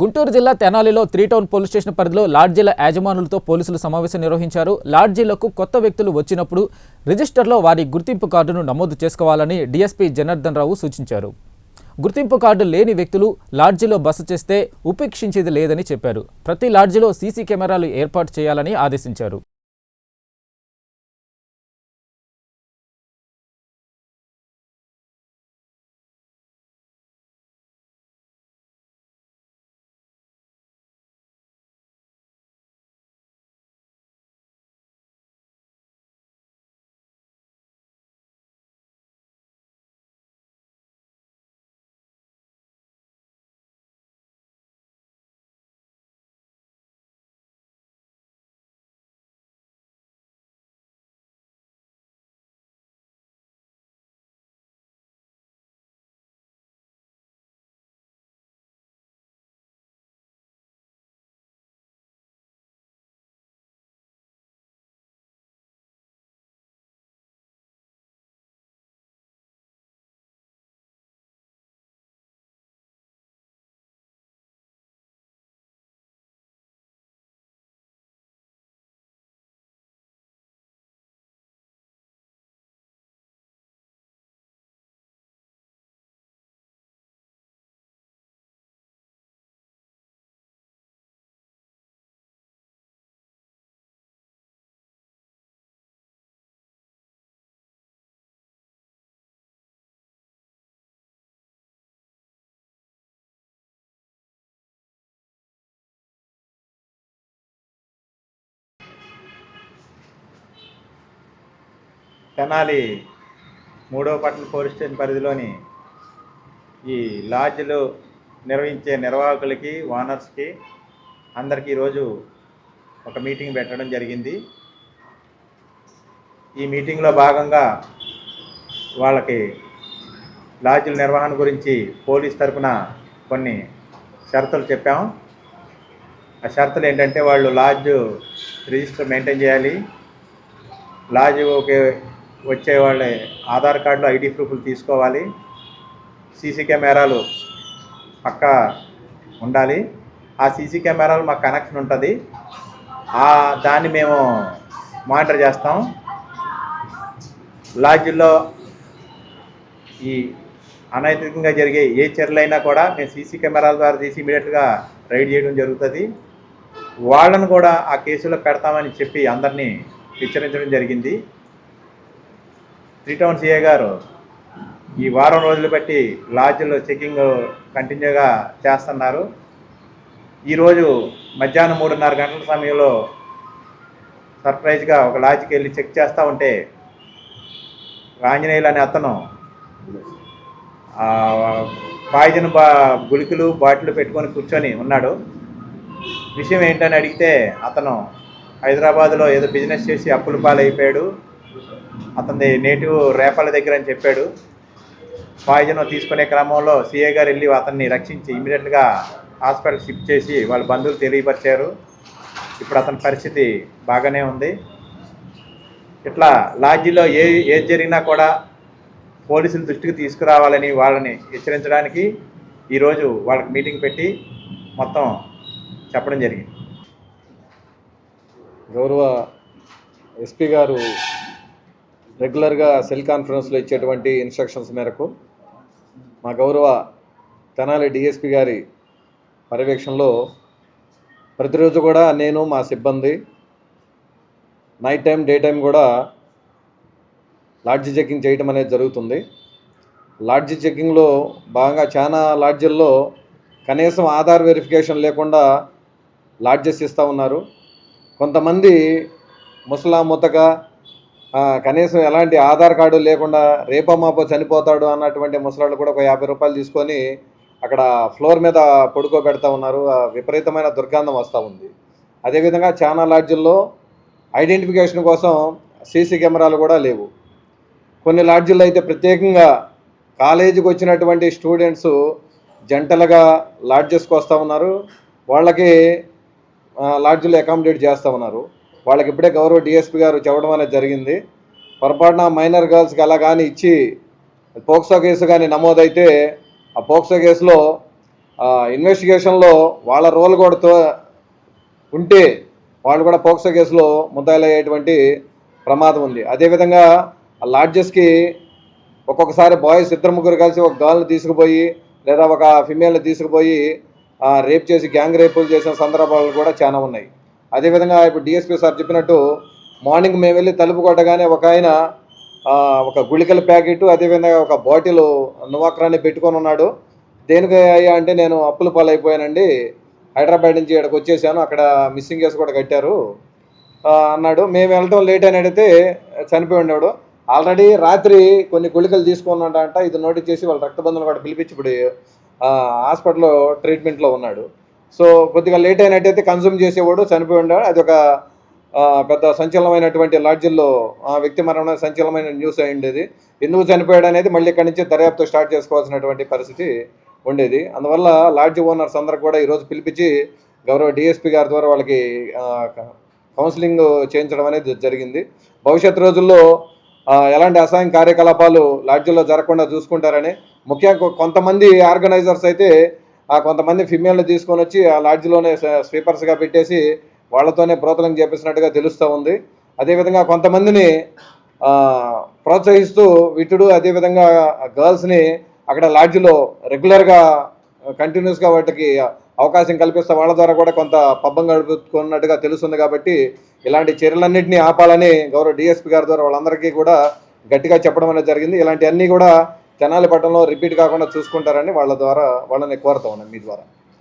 గుంటూరు జిల్లా తెనాలిలో three town police station పరిధిలో లాడ్జీల యాజమానులతో పోలీసులు సమావేశం నిర్వహించారు. లాడ్జీలకు కొత్త వ్యక్తులు వచ్చినప్పుడు రిజిస్టర్లో వారి గుర్తింపు కార్డును నమోదు చేసుకోవాలని డీఎస్పీ జనార్దన్ రావు సూచించారు. గుర్తింపు కార్డు లేని వ్యక్తులు లాడ్జీలో బస చేస్తే ఉపేక్షించేది లేదని చెప్పారు. ప్రతి లాడ్జీలో సీసీ కెమెరాలు ఏర్పాటు చేయాలని ఆదేశించారు. తెనాలి మూడో పట్టణ పోలీస్ స్టేషన్ పరిధిలోని ఈ లాడ్జ్లు నిర్వహించే నిర్వాహకులకి ఓనర్స్కి అందరికీ ఈరోజు ఒక మీటింగ్ పెట్టడం జరిగింది. ఈ మీటింగ్లో భాగంగా వాళ్ళకి లాడ్జ్ల నిర్వహణ గురించి పోలీస్ తరఫున కొన్ని షరతులు చెప్పాము ఆ షరతులు ఏంటంటే వాళ్ళు లాడ్జ్ రిజిస్టర్ మెయింటైన్ చేయాలి. లాడ్జ్ ఒకే వచ్చే వాళ్ళే ఆధార్ కార్డులో ఐడి ప్రూఫ్లు తీసుకోవాలి. సీసీ కెమెరాలు పక్కా ఉండాలి. ఆ సీసీ కెమెరాలు మాకు కనెక్షన్ ఉంటుంది. ఆ దాన్ని మేము మానిటర్ చేస్తాం. లాడ్జిల్లో ఈ అనైతికంగా జరిగే ఏ చర్యలైనా కూడా మేము సీసీ కెమెరాల ద్వారా తీసి ఇమీడియట్గా రైడ్ చేయడం జరుగుతుంది. వాళ్ళను కూడా ఆ కేసులో పెడతామని చెప్పి అందరినీ హెచ్చరించడం జరిగింది. త్రీ టౌన్ సిఐ గారు ఈ వారం రోజులు బట్టి లాడ్జ్లో చెకింగ్ కంటిన్యూగా చేస్తున్నారు. ఈరోజు మధ్యాహ్నం మూడున్నర గంటల సమయంలో సర్ప్రైజ్గా ఒక లాడ్జ్కి వెళ్ళి చెక్ చేస్తూ ఉంటే ఆంజనేయులు అనే అతను పాయిజన్ బా గుళికలు బాటిల్ పెట్టుకొని కూర్చొని ఉన్నాడు. విషయం ఏంటని అడిగితే అతను హైదరాబాద్లో ఏదో బిజినెస్ చేసి అప్పుల పాలైపోయాడు. అతని నేటివ్ రేపాల దగ్గర అని చెప్పాడు. పాయిజన్ తీసుకునే క్రమంలో సిఏ గారు వెళ్ళి అతన్ని రక్షించి ఇమీడియట్గా హాస్పిటల్ షిఫ్ట్ చేసి వాళ్ళ బంధువులు తెలియపరిచారు. ఇప్పుడు అతని పరిస్థితి బాగానే ఉంది. ఇట్లా లాడ్జీలో ఏ ఏది జరిగినా కూడా పోలీసుల దృష్టికి తీసుకురావాలని వాళ్ళని హెచ్చరించడానికి ఈరోజు వాళ్ళకి మీటింగ్ పెట్టి మొత్తం చెప్పడం జరిగింది. గౌరవ ఎస్పీ గారు రెగ్యులర్గా సెల్ కాన్ఫరెన్స్లో ఇచ్చేటువంటి ఇన్స్ట్రక్షన్స్ మేరకు మా గౌరవ తెనాలి డిఎస్పి గారి పర్యవేక్షణలో ప్రతిరోజు కూడా నేను మా సిబ్బంది నైట్ టైం డే టైం కూడా లాడ్జి చెక్కింగ్ చేయటం అనేది జరుగుతుంది. లాడ్జి చెక్కింగ్లో భాగంగా చాలా లాడ్జీల్లో కనీసం ఆధార్ వెరిఫికేషన్ లేకుండా లాడ్జెస్ ఇస్తూ ఉన్నారు. కొంతమంది ముసలా ముతక కనీసం ఎలాంటి ఆధార్ కార్డు లేకుండా రేపో మాపో చనిపోతాడు అన్నటువంటి ముసలాళ్ళు కూడా ఒక యాభై రూపాయలు తీసుకొని అక్కడ ఫ్లోర్ మీద పడుకోబెడతా ఉన్నారు. ఆ విపరీతమైన దుర్గంధం వస్తూ ఉంది. అదేవిధంగా చాలా లాడ్జిల్లో ఐడెంటిఫికేషన్ కోసం సీసీ కెమెరాలు కూడా లేవు. కొన్ని లాడ్జిల్లో అయితే ప్రత్యేకంగా కాలేజీకి వచ్చినటువంటి స్టూడెంట్స్ జంటలుగా లాడ్జెస్కి వస్తూ ఉన్నారు. వాళ్ళకి ఆ, అకామిడేట్ చేస్తూ ఉన్నారు. వాళ్ళకి ఇప్పుడే గౌరవ డిఎస్పీ గారు చెప్పడం అనేది జరిగింది. పొరపాటున మైనర్ గర్ల్స్కి అలా కానీ ఇచ్చి పోక్సో కేసు కానీ నమోదైతే ఆ పోక్సో కేసులో ఇన్వెస్టిగేషన్లో వాళ్ళ రోల్ కూడా ఉంటే వాళ్ళు కూడా పోక్సో కేసులో ముద్దాయిలయ్యేటువంటి ప్రమాదం ఉంది. అదేవిధంగా ఆ లాడ్జెస్కి ఒక్కొక్కసారి బాయ్స్ ఇద్దరు ముగ్గురు కలిసి ఒక గర్ల్ని తీసుకుపోయి లేదా ఒక ఫిమేల్ని తీసుకుపోయి రేప్ చేసి గ్యాంగ్ రేపులు చేసిన సందర్భాలు కూడా చాలా ఉన్నాయి. అదేవిధంగా ఇప్పుడు డిఎస్పీ సార్ చెప్పినట్టు మార్నింగ్ మేము వెళ్ళి తలుపు కొట్టగానే ఒక ఆయన ఒక గుళికల ప్యాకెట్ అదేవిధంగా ఒక బాటిల్ నువాక్రాన్ని పెట్టుకొని ఉన్నాడు. దేనికి అయ్యా అంటే నేను అప్పుల పాలైపోయానండి. హైదరాబాద్ నుంచి ఇక్కడికి వచ్చేసాను. అక్కడ మిస్సింగ్ కేసు కూడా కట్టారు. అన్నాడు. మేము వెళ్ళటం లేట్ అని అడిగితే చనిపోయి ఉన్నాడు ఆల్రెడీ రాత్రి కొన్ని గుళికలు తీసుకున్నాడంట. ఇది నోటీస్ చేసి వాళ్ళ రక్తబంధువులు కూడా పిలిపించి ఇప్పుడు హాస్పిటల్లో ట్రీట్మెంట్లో ఉన్నాడు. సో కొద్దిగా లేట్ అయినట్టయితే కన్సూమ్ చేసేవాడు చనిపోయి ఉన్నాడు అది ఒక పెద్ద సంచలనమైనటువంటి లాడ్జిల్లో ఆ వ్యక్తి మరణం సంచలనమైన న్యూస్ అయి ఉండేది. ఎందుకు చనిపోయాడు అనేది మళ్ళీ ఇక్కడి నుంచి దర్యాప్తు స్టార్ట్ చేసుకోవాల్సినటువంటి పరిస్థితి ఉండేది. అందువల్ల లాడ్జ్ ఓనర్స్ అందరూ కూడా ఈరోజు పిలిపించి గౌరవ డిఎస్పీ గారి ద్వారా వాళ్ళకి కౌన్సిలింగ్ చేయించడం అనేది జరిగింది. భవిష్యత్ రోజుల్లో ఎలాంటి అసహాయం కార్యకలాపాలు లాడ్జిల్లో జరగకుండా చూసుకుంటారని ముఖ్యంగా కొంతమంది ఆర్గనైజర్స్ అయితే కొంతమంది ఫిమేల్ని తీసుకొని వచ్చి ఆ లాడ్జ్లోనే స్వీపర్స్గా పెట్టేసి వాళ్ళతోనే ప్రోత్సలం చేపిస్తున్నట్టుగా తెలుస్తూ ఉంది. అదేవిధంగా కొంతమందిని ప్రోత్సహిస్తూ విటుడు అదేవిధంగా గర్ల్స్ని అక్కడ లాడ్జ్లో రెగ్యులర్గా కంటిన్యూస్గా వాటికి అవకాశం కల్పిస్తే వాళ్ళ ద్వారా కూడా కొంత పబ్బం గడుపుకున్నట్టుగా తెలుస్తుంది కాబట్టి ఇలాంటి చర్యలన్నింటినీ ఆపాలని గౌరవ డిఎస్పీ గారి ద్వారా వాళ్ళందరికీ కూడా గట్టిగా చెప్పడం అనేది జరిగింది. ఇలాంటివన్నీ కూడా తెనాలి పట్టణంలో రిపీట్ కాకుండా చూసుకుంటారని వాళ్ళ ద్వారా వాళ్ళని కోరుతా ఉన్నాను మీ ద్వారా.